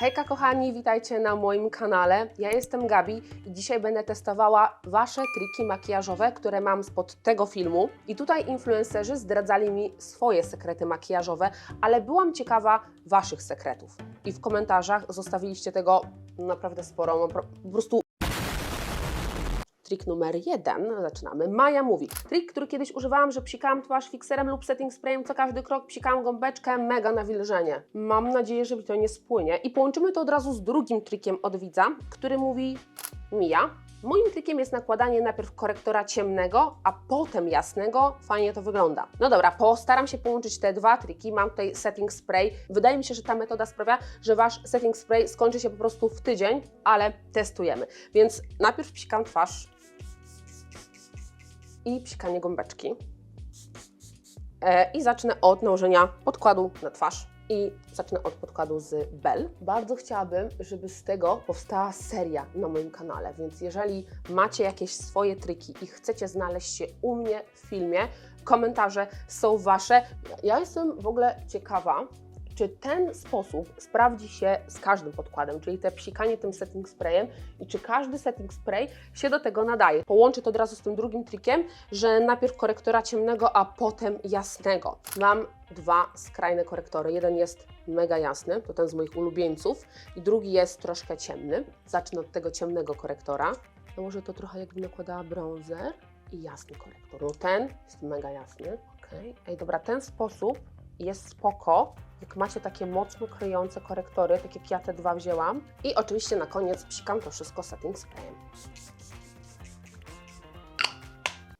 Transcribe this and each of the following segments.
Hejka kochani, witajcie na moim kanale. Ja jestem Gabi i dzisiaj będę testowała Wasze triki makijażowe, które mam spod tego filmu. I tutaj influencerzy zdradzali mi swoje sekrety makijażowe, ale byłam ciekawa Waszych sekretów. I w komentarzach zostawiliście tego naprawdę sporo, po prostu Trik numer jeden, zaczynamy. Maja mówi, trik, który kiedyś używałam, że psikałam twarz fixerem lub setting sprayem co każdy krok, psikałam gąbeczkę, mega nawilżenie. Mam nadzieję, że mi to nie spłynie. I połączymy to od razu z drugim trikiem od widza, który mówi, Mija, moim trikiem jest nakładanie najpierw korektora ciemnego, a potem jasnego. Fajnie to wygląda. No dobra, postaram się połączyć te dwa triki. Mam tutaj setting spray. Wydaje mi się, że ta metoda sprawia, że Wasz setting spray skończy się po prostu w tydzień, ale testujemy. Więc najpierw psikam twarz i psikanie gąbeczki. E, I zacznę od nałożenia podkładu na twarz. I zacznę od podkładu z Bell. Bardzo chciałabym, żeby z tego powstała seria na moim kanale, więc jeżeli macie jakieś swoje triki i chcecie znaleźć się u mnie w filmie, komentarze są Wasze. Ja jestem w ogóle ciekawa, czy ten sposób sprawdzi się z każdym podkładem, czyli te psikanie tym setting sprayem i czy każdy setting spray się do tego nadaje. Połączę to od razu z tym drugim trikiem, że najpierw korektora ciemnego, a potem jasnego. Mam dwa skrajne korektory. Jeden jest mega jasny, to ten z moich ulubieńców i drugi jest troszkę ciemny. Zacznę od tego ciemnego korektora. Nałożę to trochę jakbym nakładała bronzer i jasny korektor. No ten jest mega jasny. Okej, Ej, dobra, ten sposób jest spoko, jak macie takie mocno kryjące korektory, tak jak ja te dwa wzięłam. I oczywiście na koniec psikam to wszystko setting sprayem.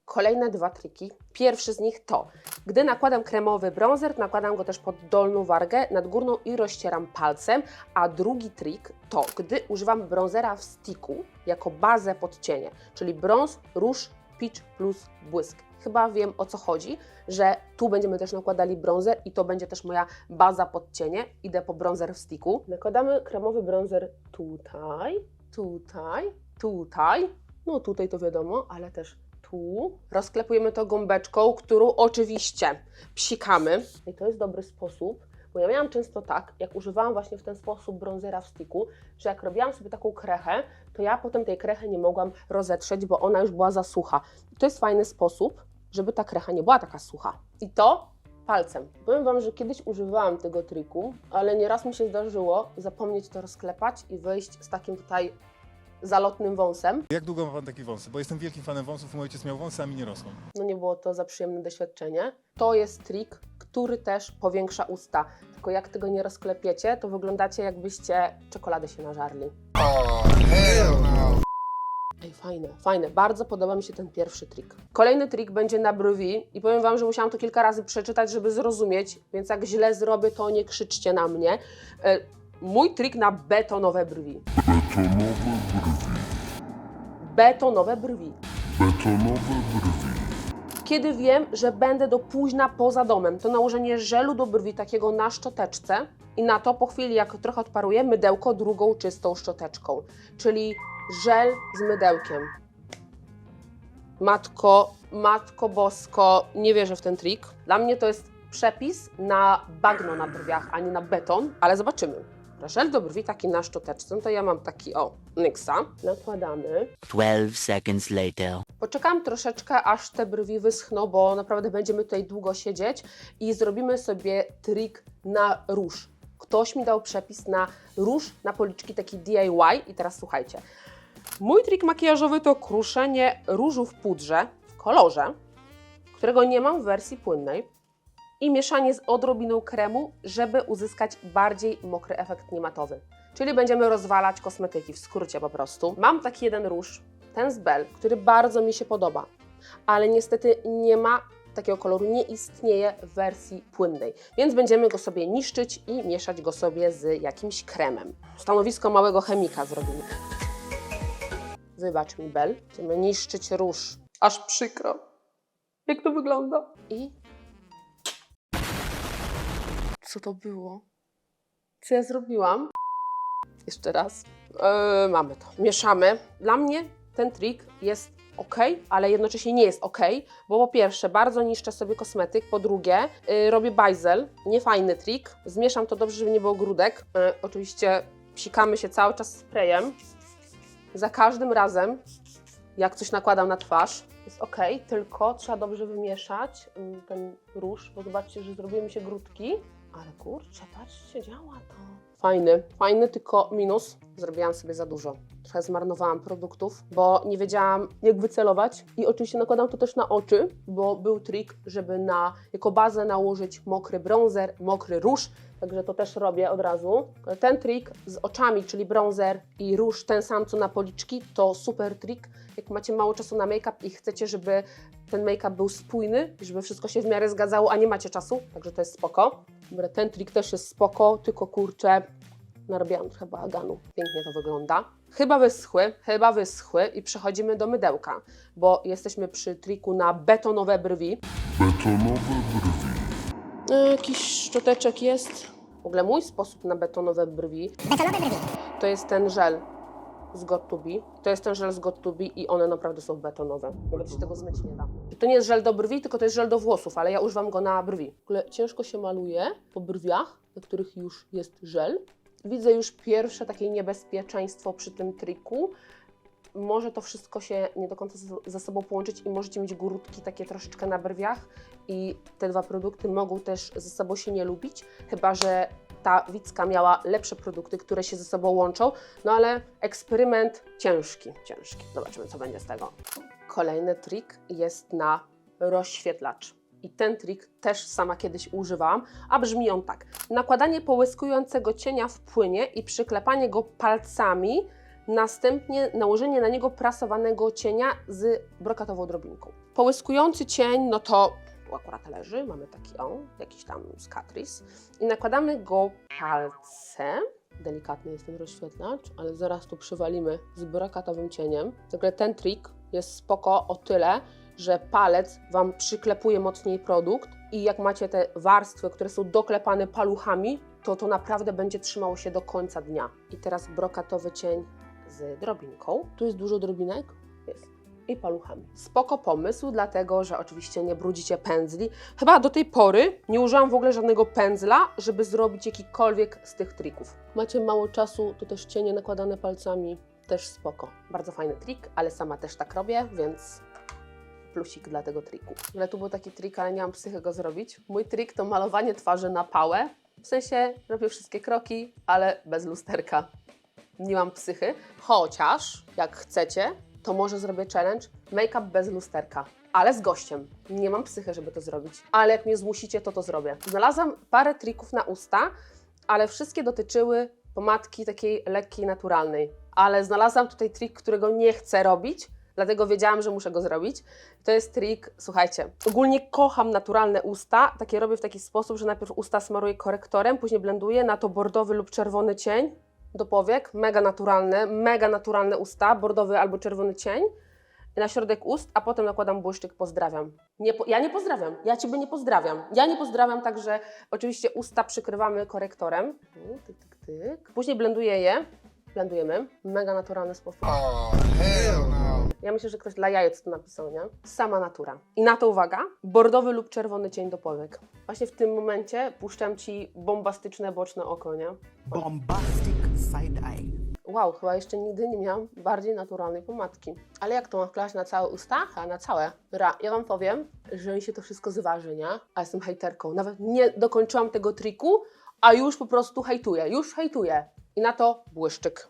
Kolejne dwa triki. Pierwszy z nich to, gdy nakładam kremowy bronzer, nakładam go też pod dolną wargę, nad górną i rozcieram palcem, a drugi trik to, gdy używam bronzera w sticku jako bazę pod cienie, czyli brąz, róż, peach plus błysk. Chyba wiem o co chodzi, że tu będziemy też nakładali bronzer i to będzie też moja baza pod cienie. Idę po bronzer w sticku. Nakładamy kremowy bronzer tutaj, tutaj, tutaj. No tutaj to wiadomo, ale też tu. Rozklepujemy to gąbeczką, którą oczywiście psikamy. I to jest dobry sposób, bo ja miałam często tak, jak używałam właśnie w ten sposób bronzera w sticku, że jak robiłam sobie taką krechę, to ja potem tej krechy nie mogłam rozetrzeć, bo ona już była za sucha. I to jest fajny sposób, żeby ta krecha nie była taka sucha. I to palcem. Powiem Wam, że kiedyś używałam tego triku, ale nieraz mi się zdarzyło zapomnieć to rozklepać i wyjść z takim tutaj zalotnym wąsem. Jak długo ma Pan takie wąsy? Bo jestem wielkim fanem wąsów, mój ojciec miał wąsy, a mi nie rosną. No nie było to za przyjemne doświadczenie. To jest trik, który też powiększa usta. Tylko jak tego nie rozklepiecie, to wyglądacie jakbyście czekoladę się nażarli. Ej, fajne, fajne. Bardzo podoba mi się ten pierwszy trik. Kolejny trik będzie na brwi i powiem Wam, że musiałam to kilka razy przeczytać, żeby zrozumieć, więc jak źle zrobię, to nie krzyczcie na mnie. E, mój trik na betonowe brwi. Betonowe brwi. Betonowe brwi. Kiedy wiem, że będę do późna poza domem, to nałożenie żelu do brwi takiego na szczoteczce i na to po chwili, jak trochę odparuje, mydełko drugą czystą szczoteczką. Czyli żel z mydełkiem. Matko, matko bosko, nie wierzę w ten trik. Dla mnie to jest przepis na bagno na brwiach, a nie na beton, ale zobaczymy. Żel do brwi taki na szczoteczce, no to ja mam taki, o, Nyxa. Nakładamy. 12 seconds later. Poczekam troszeczkę, aż te brwi wyschną, bo naprawdę będziemy tutaj długo siedzieć i zrobimy sobie trik na róż. Ktoś mi dał przepis na róż, na policzki taki DIY i teraz słuchajcie. Mój trik makijażowy to kruszenie różu w pudrze w kolorze, którego nie mam w wersji płynnej i mieszanie z odrobiną kremu, żeby uzyskać bardziej mokry efekt niematowy. Czyli będziemy rozwalać kosmetyki, w skrócie po prostu. Mam taki jeden róż, ten z Bell, który bardzo mi się podoba, ale niestety nie ma takiego koloru, nie istnieje w wersji płynnej, więc będziemy go sobie niszczyć i mieszać go sobie z jakimś kremem. Stanowisko małego chemika zrobimy. Wybacz mi, Bell, będziemy niszczyć róż. Aż przykro. Jak to wygląda? I co to było? Co ja zrobiłam? Jeszcze raz. Yy, mamy to. Mieszamy. Dla mnie ten trik jest ok, ale jednocześnie nie jest ok, bo po pierwsze bardzo niszczę sobie kosmetyk, po drugie yy, robię bajzel, niefajny trik, zmieszam to dobrze, żeby nie było grudek. Yy, oczywiście psikamy się cały czas sprayem. Za każdym razem, jak coś nakładam na twarz, jest ok, tylko trzeba dobrze wymieszać mm, ten róż, bo zobaczcie, że zrobiły mi się grudki. Ale kurczę, patrzcie, działa to. Fajny, fajny, tylko minus. Zrobiłam sobie za dużo. Trochę zmarnowałam produktów, bo nie wiedziałam jak wycelować. I oczywiście nakładam to też na oczy, bo był trik, żeby na, jako bazę nałożyć mokry bronzer, mokry róż. Także to też robię od razu. Ten trik z oczami, czyli bronzer i róż, ten sam co na policzki, to super trik. Jak macie mało czasu na make-up i chcecie, żeby ten make-up był spójny, żeby wszystko się w miarę zgadzało, a nie macie czasu, także to jest spoko. Dobra, ten trik też jest spoko, tylko kurczę, narobiłam trochę bałaganu. Pięknie to wygląda. Chyba wyschły, chyba wyschły i przechodzimy do mydełka, bo jesteśmy przy triku na betonowe brwi. Betonowe brwi. E, Jakiś szczoteczek jest. W ogóle mój sposób na betonowe brwi, to jest ten żel z Got2b. To jest ten żel z Got2b i one naprawdę są betonowe. Nawet się tego zmyć nie da. To nie jest żel do brwi, tylko to jest żel do włosów, ale ja używam go na brwi. W ogóle ciężko się maluje po brwiach, na których już jest żel. Widzę już pierwsze takie niebezpieczeństwo przy tym triku. Może to wszystko się nie do końca ze- ze sobą połączyć i możecie mieć grudki takie troszeczkę na brwiach i te dwa produkty mogą też ze sobą się nie lubić, chyba że ta Wicka miała lepsze produkty, które się ze sobą łączą, no ale eksperyment ciężki, ciężki. Zobaczymy, co będzie z tego. Kolejny trik jest na rozświetlacz. I ten trik też sama kiedyś używałam, a brzmi on tak. Nakładanie połyskującego cienia w płynie i przyklepanie go palcami, następnie nałożenie na niego prasowanego cienia z brokatową drobinką. Połyskujący cień, no to akurat leży, mamy taki on, jakiś tam z Catrice i nakładamy go palcem. Delikatny jest ten rozświetlacz, ale zaraz tu przywalimy z brokatowym cieniem. Także ten trik jest spoko o tyle, że palec Wam przyklepuje mocniej produkt i jak macie te warstwy, które są doklepane paluchami, to to naprawdę będzie trzymało się do końca dnia. I teraz brokatowy cień z drobinką. Tu jest dużo drobinek. Jest. I paluchami. Spoko pomysł, dlatego że oczywiście nie brudzicie pędzli. Chyba do tej pory nie użyłam w ogóle żadnego pędzla, żeby zrobić jakikolwiek z tych trików. Macie mało czasu, to też cienie nakładane palcami. Też spoko. Bardzo fajny trik, ale sama też tak robię, więc plusik dla tego triku. Ale tu był taki trik, ale nie mam psychy go zrobić. Mój trik to malowanie twarzy na pałę. W sensie robię wszystkie kroki, ale bez lusterka. Nie mam psychy, chociaż jak chcecie, to może zrobię challenge make-up bez lusterka, ale z gościem. Nie mam psychy, żeby to zrobić, ale jak mnie zmusicie, to to zrobię. Znalazłam parę trików na usta, ale wszystkie dotyczyły pomadki takiej lekkiej, naturalnej. Ale znalazłam tutaj trik, którego nie chcę robić, dlatego wiedziałam, że muszę go zrobić. To jest trik, słuchajcie, ogólnie kocham naturalne usta. Takie robię w taki sposób, że najpierw usta smaruję korektorem, później blenduję na to bordowy lub czerwony cień do powiek. Mega naturalne, mega naturalne usta, bordowy albo czerwony cień na środek ust, a potem nakładam błyszczyk pozdrawiam. Nie po, ja nie pozdrawiam, ja Ciebie nie pozdrawiam. Ja nie pozdrawiam, także oczywiście usta przykrywamy korektorem. Tyk, tyk, tyk. Później blenduję je, blendujemy. Mega naturalny sposób. Ja myślę, że ktoś dla jajec to napisał, nie? Sama natura. I na to uwaga, bordowy lub czerwony cień do powiek. Właśnie w tym momencie puszczam Ci bombastyczne boczne oko, nie? bombastic side eye. Wow, chyba jeszcze nigdy nie miałam bardziej naturalnej pomadki. Ale jak to mam wklejać na całe usta? A na całe. Ra, ja Wam powiem, że mi się to wszystko zważy, nie? A jestem hejterką. Nawet nie dokończyłam tego triku, a już po prostu hejtuję. Już hejtuję. I na to błyszczyk.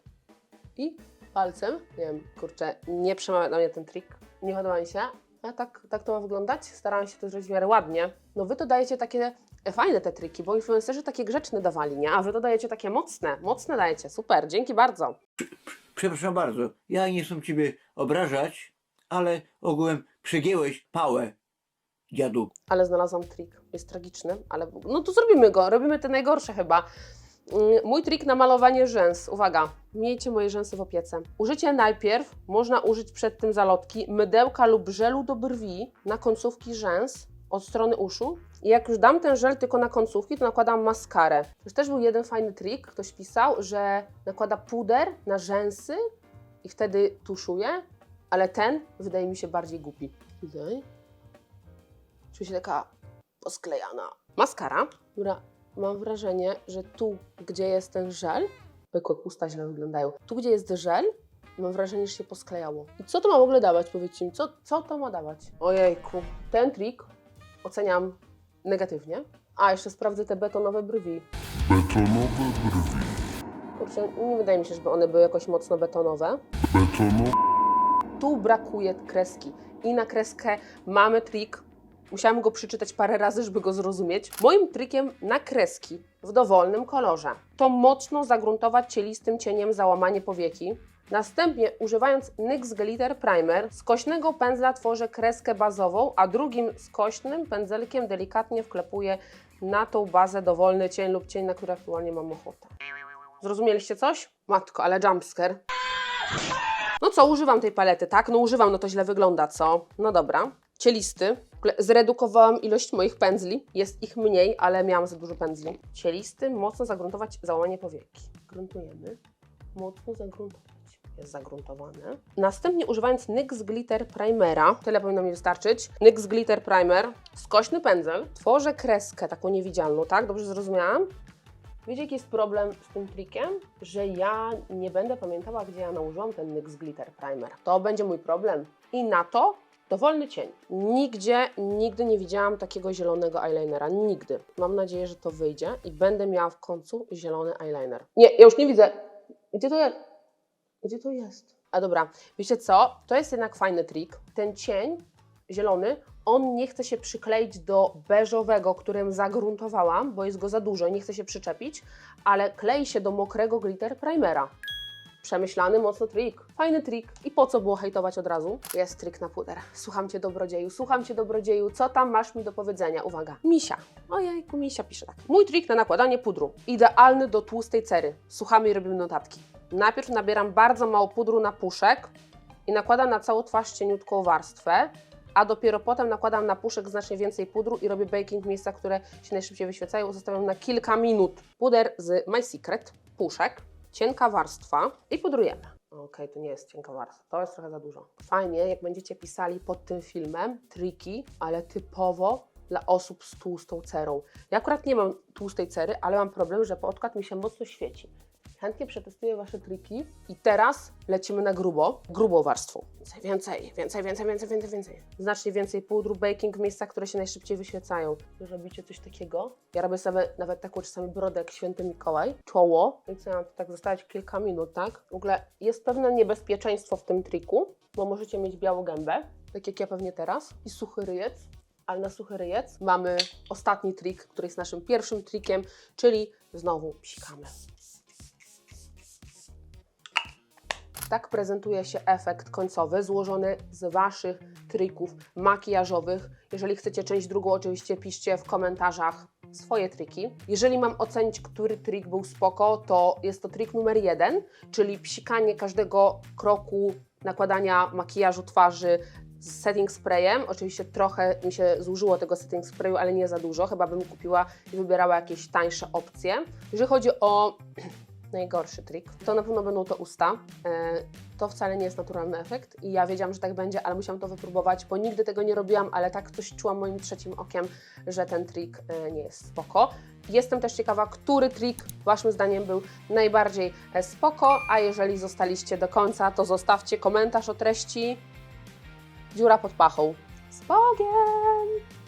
I palcem, nie wiem, kurczę, nie przemawia na mnie ten trik. Nie podoba mi się. A tak, tak to ma wyglądać? Starałam się to zrobić w miarę ładnie. No Wy to dajecie takie e, fajne te triki, bo influencerzy takie grzeczne dawali, nie? A Wy to dajecie takie mocne. Mocne dajecie. Super, dzięki bardzo. Przepraszam bardzo, ja nie chcę Ciebie obrażać, ale ogółem przegięłeś pałę, dziadu. ale znalazłam trik. Jest tragiczny, ale no to zrobimy go. Robimy te najgorsze chyba. Mm, Mój trik na malowanie rzęs. Uwaga, miejcie moje rzęsy w opiece. Użycie najpierw, można użyć przed tym zalotki, mydełka lub żelu do brwi na końcówki rzęs od strony uszu. I jak już dam ten żel tylko na końcówki, to nakładam maskarę. To też był jeden fajny trik. Ktoś pisał, że nakłada puder na rzęsy i wtedy tuszuje, ale ten wydaje mi się bardziej głupi. Tutaj. Czuję się taka posklejana. Maskara, która mam wrażenie, że tu, gdzie jest ten żel, Pykłe pusta źle wyglądają. Tu, gdzie jest żel, mam wrażenie, że się posklejało. I co to ma w ogóle dawać, powiedzcie mi? Co, co to ma dawać? Ojejku, ten trik oceniam negatywnie. A, jeszcze sprawdzę te betonowe brwi. Betonowe brwi. Kurczę, nie wydaje mi się, żeby one były jakoś mocno betonowe. Betonowe Tu brakuje kreski. I na kreskę mamy trik. Musiałam go przeczytać parę razy, żeby go zrozumieć. Moim trikiem na kreski w dowolnym kolorze to mocno zagruntować cielistym cieniem załamanie powieki. Następnie używając NYX Glitter Primer, skośnego pędzla tworzę kreskę bazową, a drugim skośnym pędzelkiem delikatnie wklepuję na tą bazę dowolny cień lub cień, na który aktualnie mam ochotę. Zrozumieliście coś? Matko, ale jumpscare. No co, używam tej palety, tak? No używam, no to źle wygląda, co? No dobra. Cielisty. Zredukowałam ilość moich pędzli. Jest ich mniej, ale miałam za dużo pędzli. Cielisty, mocno zagruntować załamanie powieki. Gruntujemy. Mocno zagruntować. Jest zagruntowane. Następnie używając NYX Glitter Primera, tyle powinno mi wystarczyć. NYX Glitter Primer, skośny pędzel, tworzę kreskę taką niewidzialną, tak? Dobrze zrozumiałam? Wiecie, jaki jest problem z tym trikiem? Że ja nie będę pamiętała, gdzie ja nałożyłam ten NYX Glitter Primer. To będzie mój problem. I na to Dowolny cień. Nigdzie, nigdy nie widziałam takiego zielonego eyelinera. Nigdy. Mam nadzieję, że to wyjdzie i będę miała w końcu zielony eyeliner. Nie, ja już nie widzę. Gdzie to jest? Gdzie to jest? A dobra, wiecie co? To jest jednak fajny trik. Ten cień zielony, on nie chce się przykleić do beżowego, którym zagruntowałam, bo jest go za dużo i nie chce się przyczepić, ale klei się do mokrego glitter primera. Przemyślany mocno trik. Fajny trik. I po co było hejtować od razu? Jest trik na puder. Słucham Cię, dobrodzieju. Słucham Cię, dobrodzieju. Co tam masz mi do powiedzenia? Uwaga. Misia. Ojejku, Misia pisze tak. Mój trik na nakładanie pudru. Idealny do tłustej cery. Słuchamy i robimy notatki. Najpierw nabieram bardzo mało pudru na puszek i nakładam na całą twarz cieniutką warstwę, a dopiero potem nakładam na puszek znacznie więcej pudru i robię baking w miejscach, które się najszybciej wyświecają. Zostawiam na kilka minut. Puder z My Secret, puszek, cienka warstwa i pudrujemy. Okej, to nie jest cienka warstwa, to jest trochę za dużo. Fajnie, jak będziecie pisali pod tym filmem triki, ale typowo dla osób z tłustą cerą. Ja akurat nie mam tłustej cery, ale mam problem, że podkład mi się mocno świeci. Chętnie przetestuję Wasze triki i teraz lecimy na grubo, grubą warstwą. Więcej, więcej, więcej, więcej, więcej, więcej. Znacznie więcej pudru, baking w miejscach, które się najszybciej wyświecają. Wy robicie coś takiego? Ja robię sobie nawet taką czasami brodę jak święty Mikołaj, czoło, ja mam to tak zostawić kilka minut, tak? W ogóle jest pewne niebezpieczeństwo w tym triku, bo możecie mieć białą gębę, tak jak ja pewnie teraz, i suchy ryjec, ale na suchy ryjec mamy ostatni trik, który jest naszym pierwszym trikiem, czyli znowu psikamy. Tak prezentuje się efekt końcowy, złożony z Waszych trików makijażowych. Jeżeli chcecie część drugą, oczywiście piszcie w komentarzach swoje triki. Jeżeli mam ocenić, który trik był spoko, to jest to trik numer jeden, czyli psikanie każdego kroku nakładania makijażu twarzy z setting sprayem. Oczywiście trochę mi się zużyło tego setting sprayu, ale nie za dużo. Chyba bym kupiła i wybierała jakieś tańsze opcje. Jeżeli chodzi o najgorszy trik, to na pewno będą to usta. E, To wcale nie jest naturalny efekt i ja wiedziałam, że tak będzie, ale musiałam to wypróbować, bo nigdy tego nie robiłam, ale tak coś czułam moim trzecim okiem, że ten trik e, nie jest spoko. Jestem też ciekawa, który trik Waszym zdaniem był najbardziej e, spoko, a jeżeli zostaliście do końca, to zostawcie komentarz o treści dziura pod pachą. Z Bogiem!